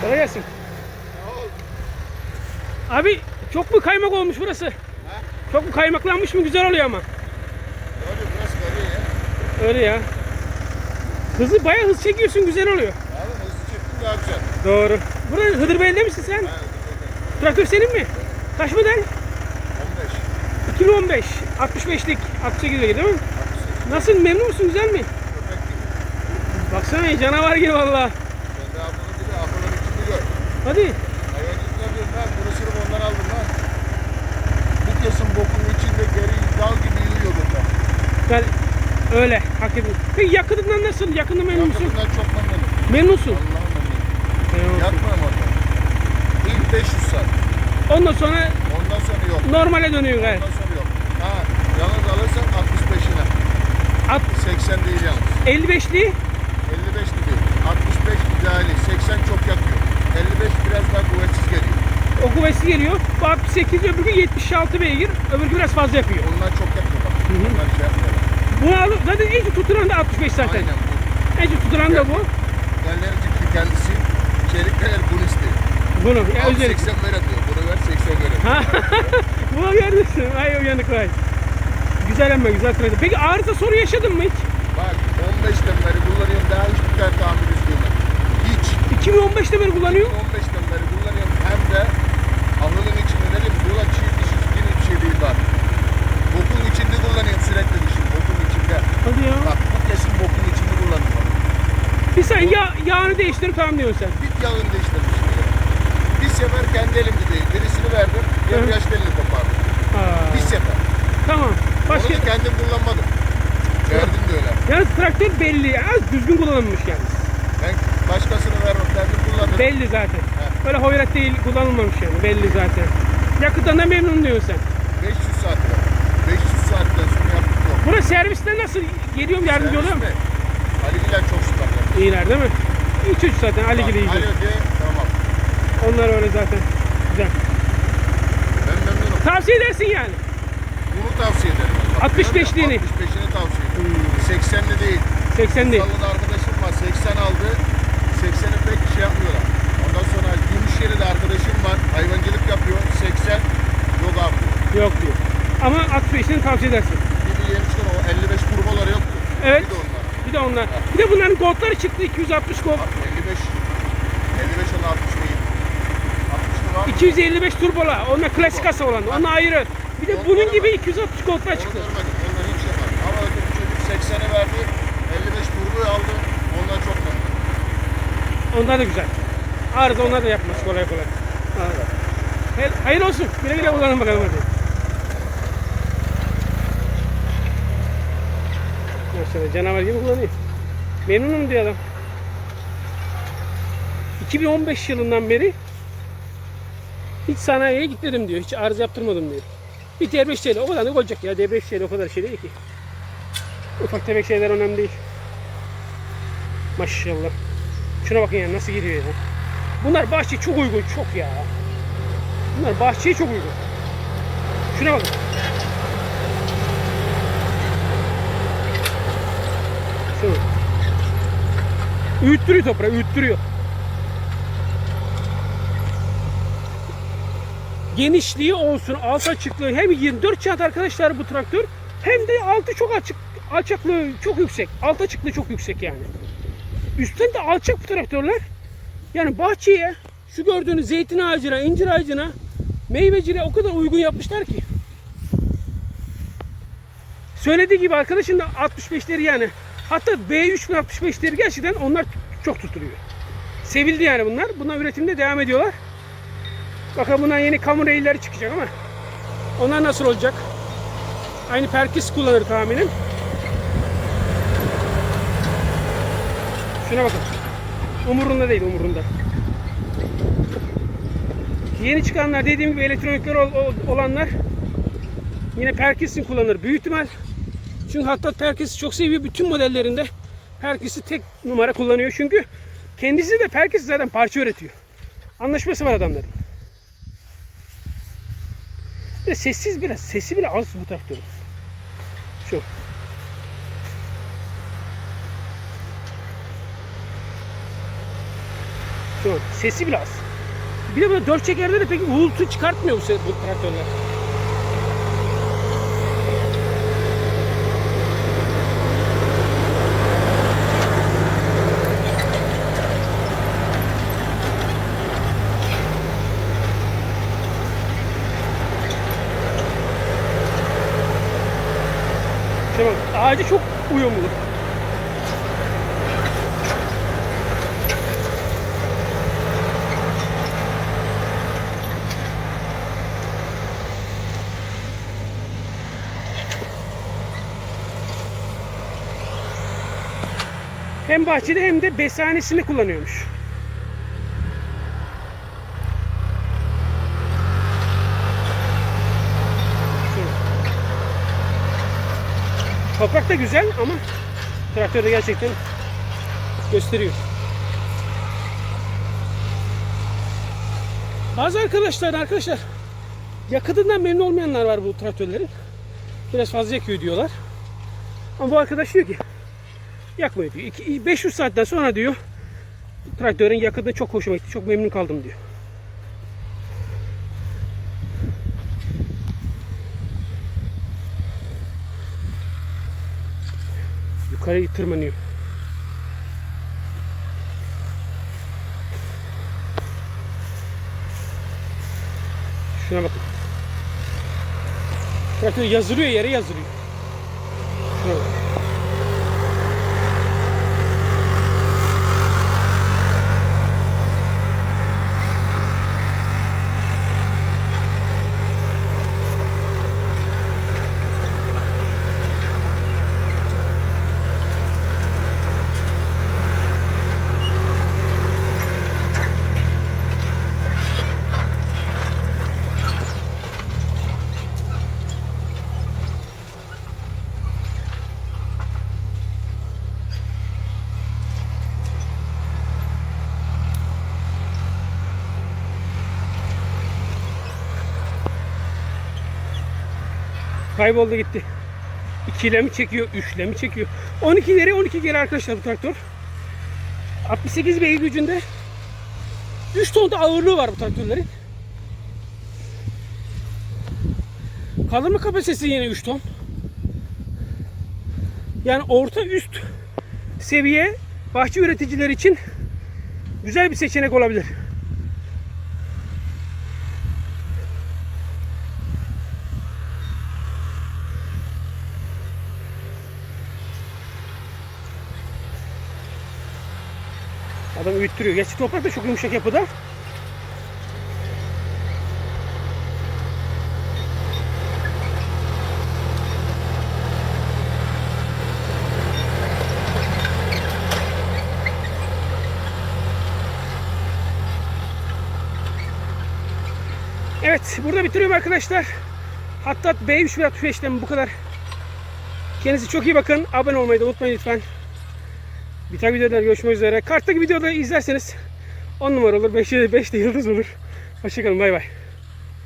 Kolay gelsin. Abi çok mu kaymak olmuş burası? Çok mu kaymaklanmış mı? Güzel oluyor ama. Öyle biraz böyle ya. Öyle ya. Hızlı bayağı hız çekiyorsun güzel oluyor. Abi hızlı çektim daha güzel. Doğru. Burada Hıdır Bey'de misin sen? Ha, Traktör senin mi? Kaç model? 15. 2015. 65'lik. 68'lik değil mi? Nasıl memnun musun? Güzel mi? Köpek gibi. Baksana canavar gibi valla. Ben de ablanın gibi ablanın içini gör. Hadi. Hayvancılıkla diyorum ben burasını ondan aldım lan. Bu kesim bokun içinde geri dal gibi yürüyor burada. Ben öyle hakikaten. Peki yakıtından nasıl? Yakında memnun musun? Yakıtından çok memnunum. Memnunsun. Allah'ım memnunum. Orada. İlk 500 saat. Ondan sonra Ondan sonra yok. normale dönüyor gayet. Ondan sonra yok. Ha, yalnız alırsan 65'ine. At 80 değil yalnız. 55'li 55 gibi. 65 ideali. 80 çok yakıyor. 55 biraz daha kuvvetsiz geliyor. o kuvvetli geliyor. Bu 68 öbürkü 76 beygir. Öbürkü biraz fazla yapıyor. Onlar çok yakıyor bak. hı. Onlar şey yapmıyorlar. Bunu alıp zaten en çok tutulan da 65 zaten. Aynen bu. En çok tutulan da bu. Galericikli kendisi. Çelik galer bunu istiyor. Bunu. Ya Al özellikle. 80 veremiyor. Bunu ver 80 veremiyor. Ha, Bunu görmüşsün. Ay uyanık vay. Güzel ama güzel traktör. Peki arıza soru yaşadın mı hiç? Bak 15'ten beri kullanıyorum. Daha hiçbir tane tamir üzgünüm. Hiç. 2015'te beri kullanıyor. 15'ten beri kullanıyorum. Hem de ahırın içinde ne diyeyim? Yola çiğ dişi bir değil var. Bokun içinde kullanıyorum sürekli dişi. Bokun içinde. Hadi ya. Bak bu kesin bokun içinde kullanıyorum. Bir sen yağ, yağını değiştirip tamam diyorsun sen. Bir yağını değiştirmişim. ya. Bir sefer kendi elimde değil. Birisini verdim. Debriyaj telini kopardım. Aa, Bir sefer. tamam. Başka... Onu da kendim kullanmadım. Verdim de öyle. Yalnız traktör belli. Az düzgün kullanılmış yani. Ben başkasını vermem. Kendim kullanırım. Belli zaten. Böyle hoyrat değil kullanılmamış yani. Belli zaten. Yakıttan da memnun diyorsun sen. 500 saat var. 500 saatten sonra yaptık yok. Buna serviste nasıl geliyorum yardımcı oluyor mu? Mi? Ali'liler çok süper. İyiler değil mi? İyi çocuk zaten Ali gibi iyi. Alo çocuk. de tamam. Onlar öyle zaten. Güzel. Ben memnunum. Tavsiye edersin yani. Bunu tavsiye ederim. Bak, 65'liğini. 65'ini tavsiye ederim. 80'li değil. 80 değil. Salıda arkadaşım var 80 aldı. 80'i pek şey yapmıyorlar. Ondan sonra Gümüşyeri'de arkadaşım var. Hayvancılık yapıyor. 80 yok abi. Yok diyor. Ama 65'ini tavsiye edersin. Bir çıkan o 55 turboları yok. Evet. Bir de onlar. Bir de onlar. Bir de bunların goldları çıktı 260 gold. Bak 55 55 olan 60 değil. 60'lı var. 255 turbola. Onlar klasik kasa olan. Onlar ayrı. Bir de bunun gibi 260 goldlar Onu çıktı. görmedim. Onlar hiç yapmadım. Ama öteki çocuk 80'e verdi. 55 turboyu aldı. Onlar çok memnun. Onlar da güzel. Arıza onlar da yapmaz kolay kolay. Ha. Hayır, hayır olsun. Güle güle kullanın bakalım hadi. Maşallah canavar gibi kullanıyor. Memnunum diyor adam. 2015 yılından beri hiç sanayiye gitmedim diyor. Hiç arıza yaptırmadım diyor. Bir D5 şeyle o kadar ne olacak ya D5 şeyle o kadar şey değil ki. Ufak tefek şeyler önemli değil. Maşallah. Şuna bakın ya nasıl giriyor ya. Bunlar bahçeye çok uygun çok ya. Bunlar bahçeye çok uygun. Şuna bakın. Şuna. Öğüttürüyor toprağı, öğüttürüyor. Genişliği olsun, alt açıklığı hem 24 çant arkadaşlar bu traktör hem de altı çok açık, alçaklığı çok yüksek. Alt açıklığı çok yüksek yani. Üstten de alçak bu traktörler. Yani bahçeye şu gördüğünüz zeytin ağacına, incir ağacına, meyveciliğe o kadar uygun yapmışlar ki. Söylediği gibi arkadaşın da 65'leri yani. Hatta B3065'leri gerçekten onlar çok tutuluyor. Sevildi yani bunlar. Bunlar üretimde devam ediyorlar. Bakalım bundan yeni kamu reyleri çıkacak ama onlar nasıl olacak? Aynı perkis kullanır tahminim. Şuna bakın. Umurunda değil umurunda. Yeni çıkanlar dediğim gibi elektronikler ol- ol- olanlar yine Perkis'in kullanır büyük ihtimal. Çünkü hatta Perkis'i çok seviyor. Bütün modellerinde Perkis'i tek numara kullanıyor. Çünkü kendisi de Perkis zaten parça üretiyor. Anlaşması var adamların. Bir de sessiz biraz. Sesi bile az bu traktörün. Şu. An sesi bile az. Bir de böyle dört çekerde de pek uğultu çıkartmıyor bu, bu traktörler. İşte ağacı çok uyumlu. Hem bahçede hem de besanesini kullanıyormuş. Toprak da güzel ama traktör de gerçekten gösteriyor. Bazı arkadaşlar arkadaşlar yakıtından memnun olmayanlar var bu traktörlerin. Biraz fazla yakıyor diyorlar. Ama bu arkadaş diyor ki yakmıyor diyor. İki- 500 saatten sonra diyor traktörün yakıtı çok hoşuma gitti. Çok memnun kaldım diyor. Yukarı tırmanıyor. Şuna bakın. Traktör yazılıyor yere yazılıyor. Şuna bak. Kayboldu gitti. 2 ile mi çekiyor, 3 ile mi çekiyor? 12 ileri 12 geri arkadaşlar bu traktör. 68 beygir gücünde 3 ton da ağırlığı var bu traktörlerin. Kaldırma kapasitesi yine 3 ton. Yani orta üst seviye bahçe üreticileri için güzel bir seçenek olabilir. Adam üyüttürüyor. Gerçi toprak da çok yumuşak yapıda. Evet burada bitiriyorum arkadaşlar. Hatta B3 ve 65'ten bu kadar. Kendinize çok iyi bakın. Abone olmayı da unutmayın lütfen. Bir tane videoda görüşmek üzere. Karttaki videoda izlerseniz 10 numara olur. 5 5 de yıldız olur. Hoşçakalın bay bay.